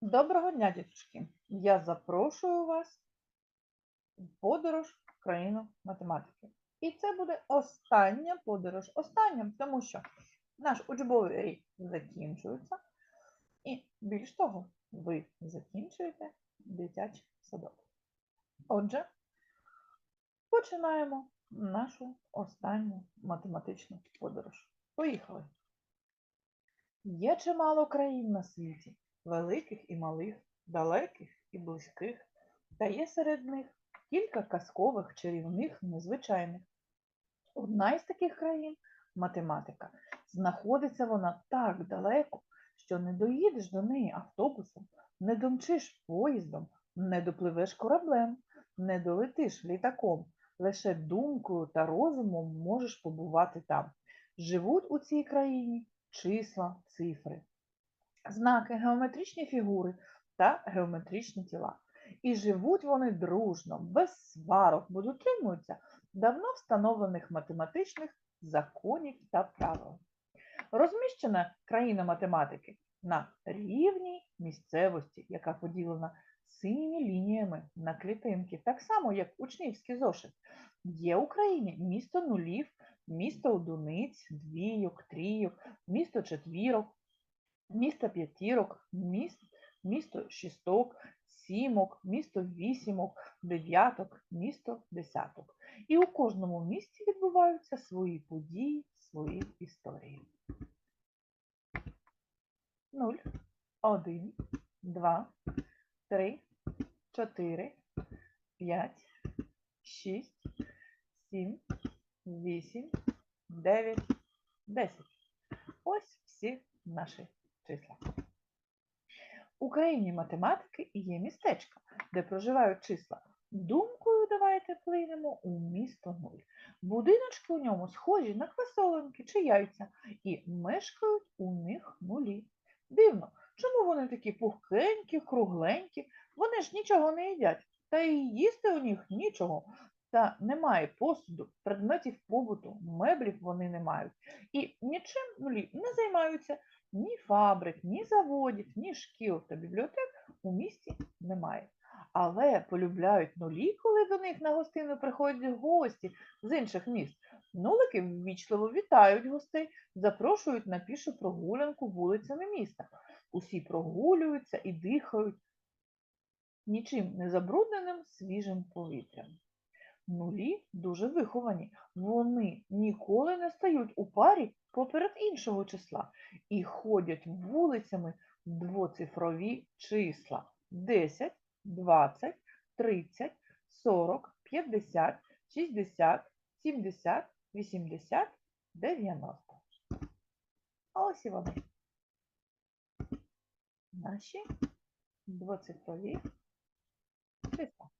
Доброго дня, діточки! Я запрошую вас в подорож в країну математики. І це буде остання подорож. Остання, тому що наш учбовий рік закінчується. І більш того, ви закінчуєте дитячий садок. Отже, починаємо нашу останню математичну подорож. Поїхали! Є чимало країн на світі, великих і малих, далеких і близьких, та є серед них кілька казкових, чарівних, незвичайних. Одна із таких країн математика. Знаходиться вона так далеко, що не доїдеш до неї автобусом, не домчиш поїздом, не допливеш кораблем, не долетиш літаком. Лише думкою та розумом можеш побувати там. Живуть у цій країні числа, цифри, знаки, геометричні фігури та геометричні тіла. І живуть вони дружно, без сварок, бо дотримуються давно встановлених математичних законів та правил. Розміщена країна математики на рівній місцевості, яка поділена синіми лініями на клітинки, так само, як учнівський зошит. Є в Україні місто нулів, місто одиниць, двійок, трійок, місто четвірок, місто п'ятірок, міст, місто шісток, сімок, місто вісімок, дев'яток, місто десяток. І у кожному місті відбуваються свої події, свої історії. 0, 1, 2, 3, 4, 5, 6, 7, 8, 9, 10. Ось всі наші числа. У країні математики є містечка, де проживають числа. Думкою давайте плинемо у місто нуль. Будиночки у ньому схожі на квасолинки чи яйця, і мешкають у них нулі. Дивно, чому вони такі пухкенькі, кругленькі, вони ж нічого не їдять, та й їсти у них нічого. Та немає посуду, предметів побуту, меблів вони не мають. І нічим нулі не займаються, ні фабрик, ні заводів, ні шкіл та бібліотек у місті немає. Але полюбляють нулі, коли до них на гостину приходять гості з інших міст. Нулики ввічливо вітають гостей, запрошують на пішу прогулянку вулицями міста. Усі прогулюються і дихають нічим не забрудненим свіжим повітрям. Нулі дуже виховані. Вони ніколи не стають у парі поперед іншого числа і ходять вулицями двоцифрові числа 10, 20, 30, 40, 50, 60, 70, 80, 90. А ось і вони. Наші двоцифрові числа.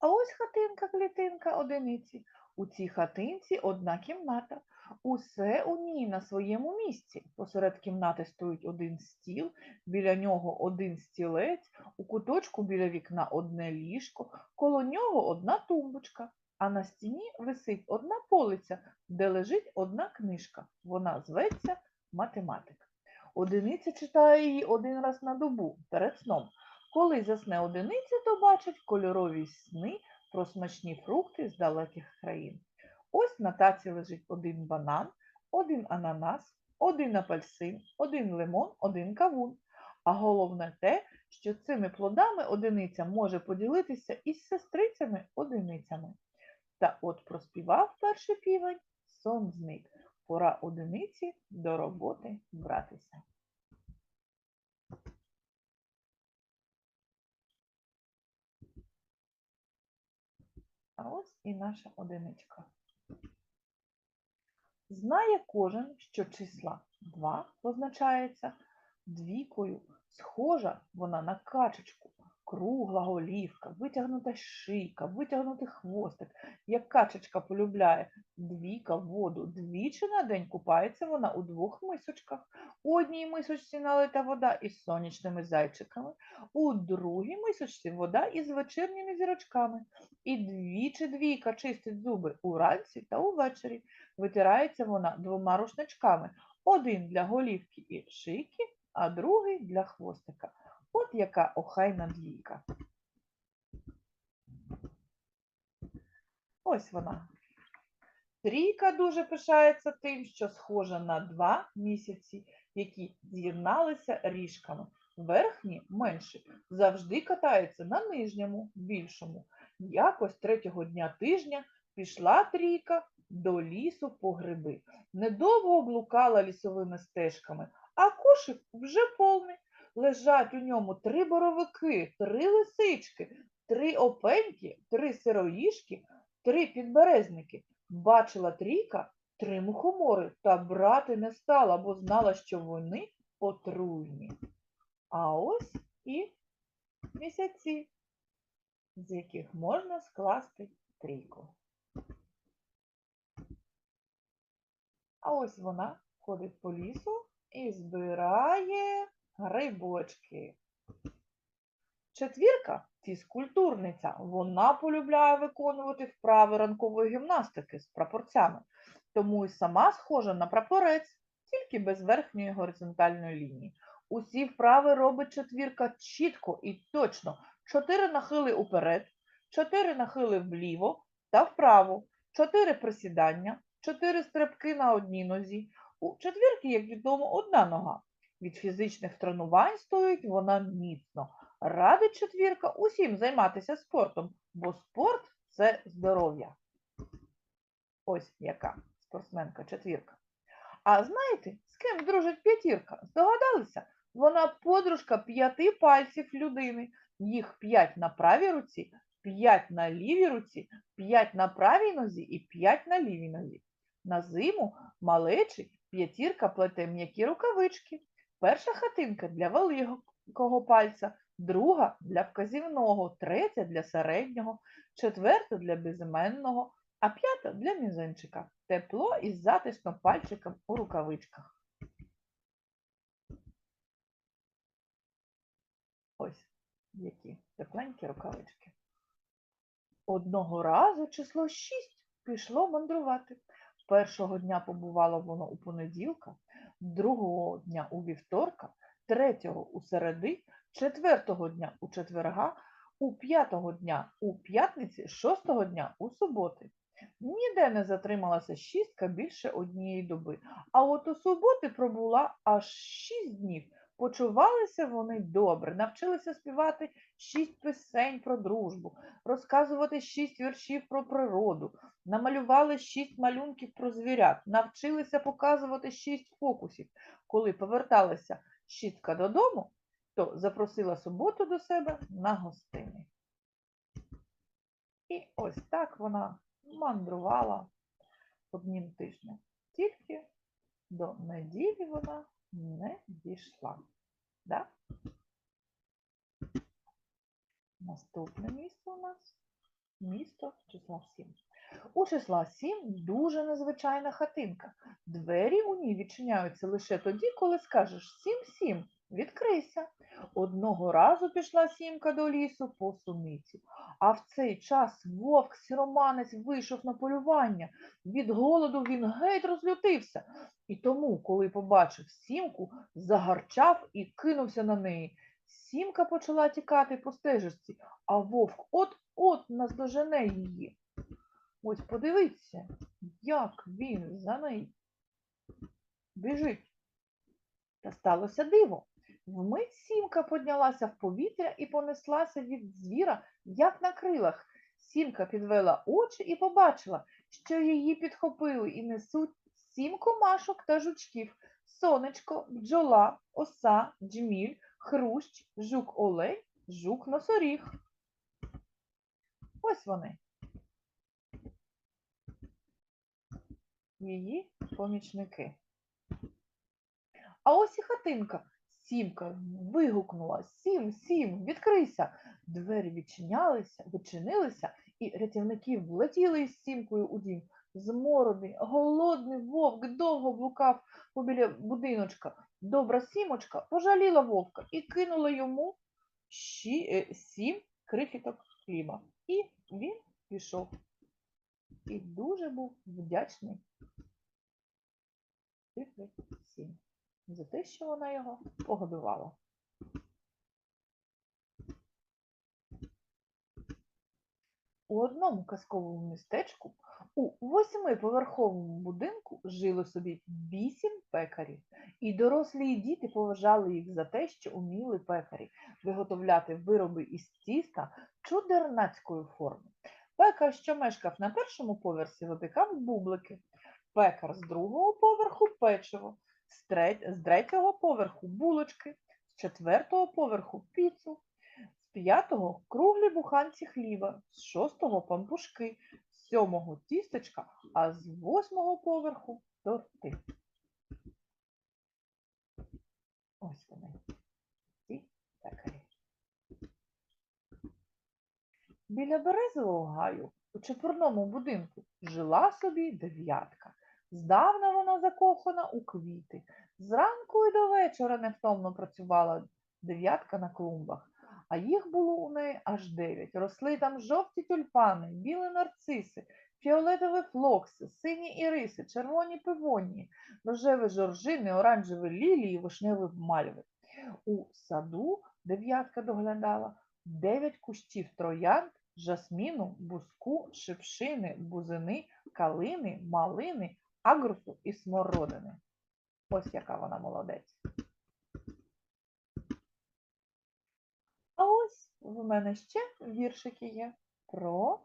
А ось хатинка-клітинка одиниці. У цій хатинці одна кімната. Усе у ній на своєму місці. Посеред кімнати стоїть один стіл, біля нього один стілець, у куточку біля вікна одне ліжко, коло нього одна тумбочка, а на стіні висить одна полиця, де лежить одна книжка. Вона зветься математика. Одиниця читає її один раз на добу перед сном. Коли засне одиниця, то бачить кольорові сни про смачні фрукти з далеких країн. Ось на таці лежить один банан, один ананас, один апельсин, один лимон, один кавун. А головне те, що цими плодами одиниця може поділитися із сестрицями одиницями. Та от проспівав перший півень, сон зник. Пора одиниці до роботи братися. А ось і наша одиничка. Знає кожен, що числа 2 позначається двійкою. Схожа вона на качечку, кругла голівка, витягнута шийка, витягнутий хвостик. Як качечка полюбляє двійка в воду. Двічі на день купається вона у двох мисочках. У одній мисочці налита вода із сонячними зайчиками, у другій мисочці вода із вечірніми зірочками. І двічі двійка чистить зуби уранці та увечері. Витирається вона двома рушничками. Один для голівки і шийки, а другий для хвостика. От яка охайна двійка. Ось вона. Трійка дуже пишається тим, що схожа на два місяці, які з'єдналися ріжками. Верхні, менші, завжди катаються на нижньому, більшому. Якось третього дня тижня пішла трійка до лісу по гриби. Недовго блукала лісовими стежками, а кошик вже повний. Лежать у ньому три боровики, три лисички, три опеньки, три сироїшки, три підберезники. Бачила трійка три мухомори та брати не стала, бо знала, що вони отруйні. А ось і місяці, з яких можна скласти трійку. А ось вона ходить по лісу і збирає грибочки. Четвірка фізкультурниця. Вона полюбляє виконувати вправи ранкової гімнастики з прапорцями, тому і сама схожа на прапорець, тільки без верхньої горизонтальної лінії. Усі вправи робить четвірка чітко і точно. Чотири нахили уперед, чотири нахили вліво та вправо, чотири присідання, чотири стрибки на одній нозі. У четвірки, як відомо, одна нога. Від фізичних тренувань стоїть вона міцно. Радить четвірка усім займатися спортом, бо спорт це здоров'я. Ось яка спортсменка четвірка. А знаєте, з ким дружить п'ятірка? Здогадалися? Вона подружка п'яти пальців людини. Їх п'ять на правій руці, п'ять на лівій руці, п'ять на правій нозі і п'ять на лівій нозі. На зиму малечі п'ятірка плете м'які рукавички. Перша хатинка для великого пальця, друга для вказівного, третя для середнього, четверта для безіменного, а п'ята для мізинчика. Тепло і затишно пальчиком у рукавичках. Ось які тепленькі рукавички. Одного разу число 6 пішло мандрувати. Першого дня побувало воно у понеділка, другого дня у вівторка, третього у середи, четвертого дня у четверга, у п'ятого дня у п'ятниці, шостого дня у суботи. Ніде не затрималася шістка більше однієї доби, а от у суботи пробула аж шість днів. Почувалися вони добре, навчилися співати шість пісень про дружбу, розказувати шість віршів про природу, намалювали шість малюнків про звірят, навчилися показувати шість фокусів. Коли поверталася шістка додому, то запросила суботу до себе на гостини. І ось так вона мандрувала одним тижнем. Тільки до неділі вона не дійшла. Да? Наступне місто у нас місто числа 7. У числа 7 дуже незвичайна хатинка. Двері у ній відчиняються лише тоді, коли скажеш сім-сім, відкрийся. Одного разу пішла сімка до лісу по суниці, а в цей час вовк сіроманець вийшов на полювання. Від голоду він геть розлютився. І тому, коли побачив сімку, загарчав і кинувся на неї. Сімка почала тікати по стежечці, а вовк от-от наздожене її. Ось подивіться, як він за нею біжить. Та сталося диво. Вмить сімка піднялася в повітря і понеслася від звіра, як на крилах. Сімка підвела очі і побачила, що її підхопили і несуть сім комашок та жучків. Сонечко, бджола, оса, джміль, хрущ, жук олень, жук носоріг. Ось вони. Її помічники. А ось і хатинка. Сімка вигукнула Сім, сім, відкрийся. Двері відчинялися, відчинилися, і рятівники влетіли із сімкою у дім. Зморений, голодний вовк довго блукав побіля будиночка. Добра сімочка пожаліла вовка і кинула йому щі, е, сім крихіток хліба. І він пішов. І дуже був вдячний цифри 7. За те, що вона його погодувала. У одному казковому містечку у восьмиповерховому будинку жило собі вісім пекарів, і дорослі і діти поважали їх за те, що уміли пекарі виготовляти вироби із тіста чудернацької форми. Пекар, що мешкав на першому поверсі, випікав бублики, пекар з другого поверху печиво, з, треть... з третього поверху булочки, з четвертого поверху піцу, з п'ятого круглі буханці хліба, з шостого пампушки, сьомого тістечка, а з восьмого поверху торти. Ось вони, ці пекарі. Біля березового гаю у чепурному будинку жила собі дев'ятка. Здавна вона закохана у квіти. Зранку і до вечора невтомно працювала дев'ятка на клумбах, а їх було у неї аж дев'ять. Росли там жовті тюльпани, білі нарциси, фіолетові флокси, сині іриси, червоні пивонії, рожеві жоржини, оранжеві лілії, вишневі мальви. У саду дев'ятка доглядала дев'ять кущів троянд, жасміну, буску, шипшини, бузини, калини, малини, агрусу і смородини. Ось яка вона молодець. А ось в мене ще віршики є про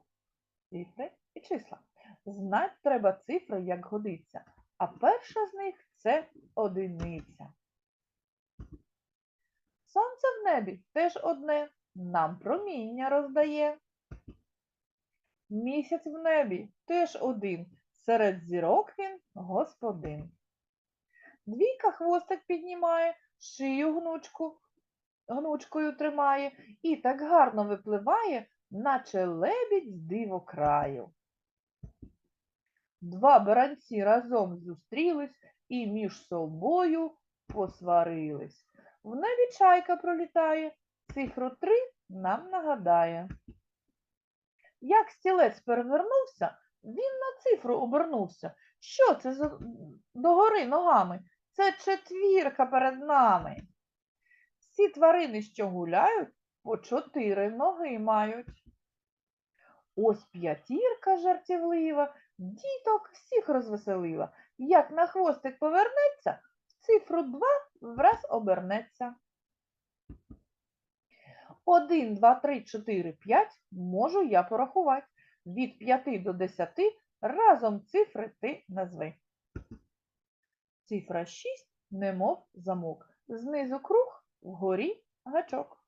цифри і числа. Знать треба цифри, як годиться, а перша з них це одиниця. Сонце в небі теж одне, нам проміння роздає. Місяць в небі теж один, серед зірок він господин. Двійка хвостик піднімає, шию гнучку, гнучкою тримає і так гарно випливає, наче лебідь з диво краю. Два баранці разом зустрілись і між собою посварились. В небі чайка пролітає, цифру три нам нагадає. Як стілець перевернувся, він на цифру обернувся. Що це за догори ногами? Це четвірка перед нами. Всі тварини, що гуляють, по чотири ноги мають. Ось п'ятірка жартівлива, діток всіх розвеселила. Як на хвостик повернеться, в цифру два враз обернеться. Один, два, три, чотири, п'ять можу я порахувати. Від п'яти до десяти разом цифри ти назви. Цифра 6, немов замок. Знизу круг, вгорі гачок.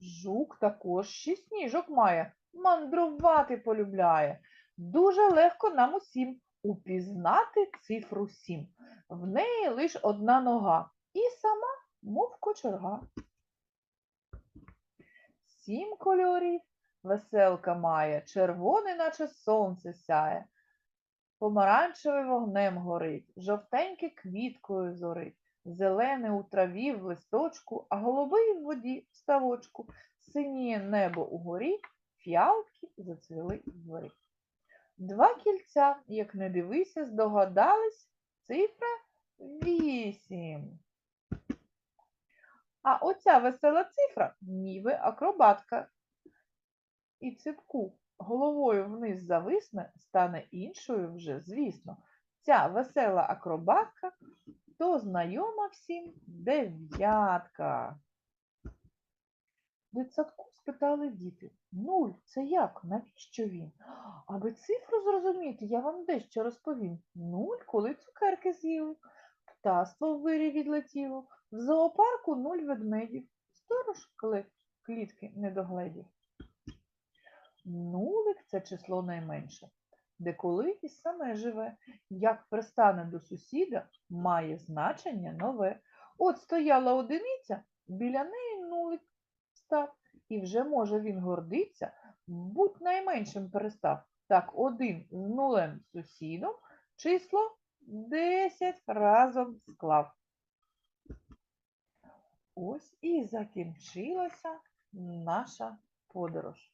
Жук також шість ніжок має, мандрувати полюбляє. Дуже легко нам усім упізнати цифру 7. В неї лише одна нога і сама, мов кочерга. Сім кольорів веселка має, червоний, наче сонце сяє, помаранчевий вогнем горить, жовтенький квіткою зорить, зелений у траві в листочку, а голубий в воді в ставочку, синіє небо угорі, фіалки зацвіли в. Два кільця, як не дивися, здогадались, цифра вісім. А оця весела цифра ніби акробатка. І ципку головою вниз зависне, стане іншою вже, звісно. Ця весела акробатка то знайома всім дев'ятка. Дитсадку спитали діти, нуль це як? Навіщо він? Аби цифру зрозуміти, я вам дещо розповім. Нуль, коли цукерки з'їли, птаство в вирі відлетіло, в зоопарку нуль ведмедів, сторож клітки не догледів. Нулик це число найменше, де коли і саме живе, як пристане до сусіда, має значення нове. От стояла одиниця, біля неї нулик став, і вже може він гордиться, будь найменшим перестав. Так, один з нулем сусідом число 10 разом склав. Ось і закінчилася наша подорож.